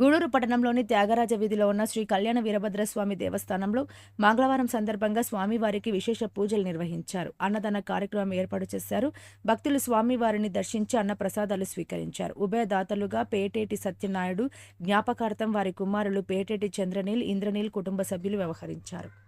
గూడూరు పట్టణంలోని త్యాగరాజ వీధిలో ఉన్న శ్రీ కళ్యాణ వీరభద్రస్వామి దేవస్థానంలో మంగళవారం సందర్భంగా స్వామివారికి విశేష పూజలు నిర్వహించారు. అన్నదాన కార్యక్రమం ఏర్పాటు చేశారు. భక్తులు స్వామివారిని దర్శించి అన్న ప్రసాదాలు స్వీకరించారు. ఉభయదాతలుగా పేటేటి సత్యనాయుడు జ్ఞాపకార్థం వారి కుమారులు పేటేటి చంద్రనీల్ ఇంద్రనీల్ కుటుంబ సభ్యులు వ్యవహరించారు.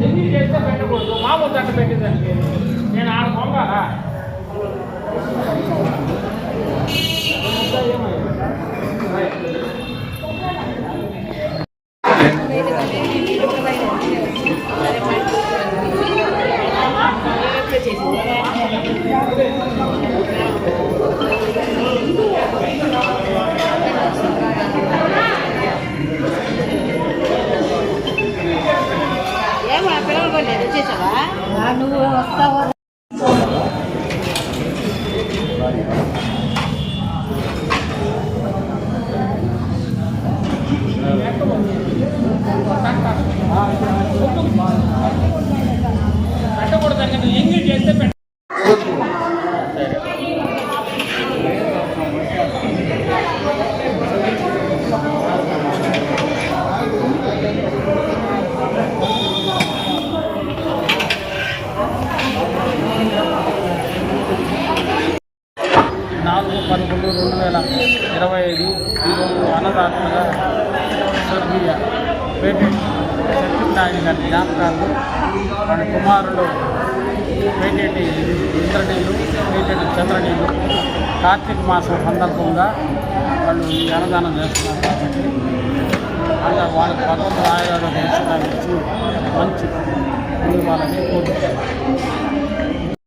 ఎన్ని చేస్తే పెట్టకూడదు మామూలు దండ పెట్టేదానికి నేను ఆడ పొంగాలా favor. నాలుగు పదకొండు రెండు వేల ఇరవై ఐదు ఈరోజు అన్నదాతలుగా స్వర్గీయ పేటి సత్యనారాయణ గారి జ్ఞాపకాలు. మన కుమారుడు పేటేటి ఇంద్రనీళ్ళు పేటేటి చంద్రనీళ్ళు కార్తీక మాసం సందర్భంగా వాళ్ళు ఈ అన్నదానం చేస్తున్నారు కాబట్టి అలా వాళ్ళకి భగవంతుడు ఆయుధాలు చేస్తున్నారు మంచి ఇవ్వాలని కోరుకుంటున్నారు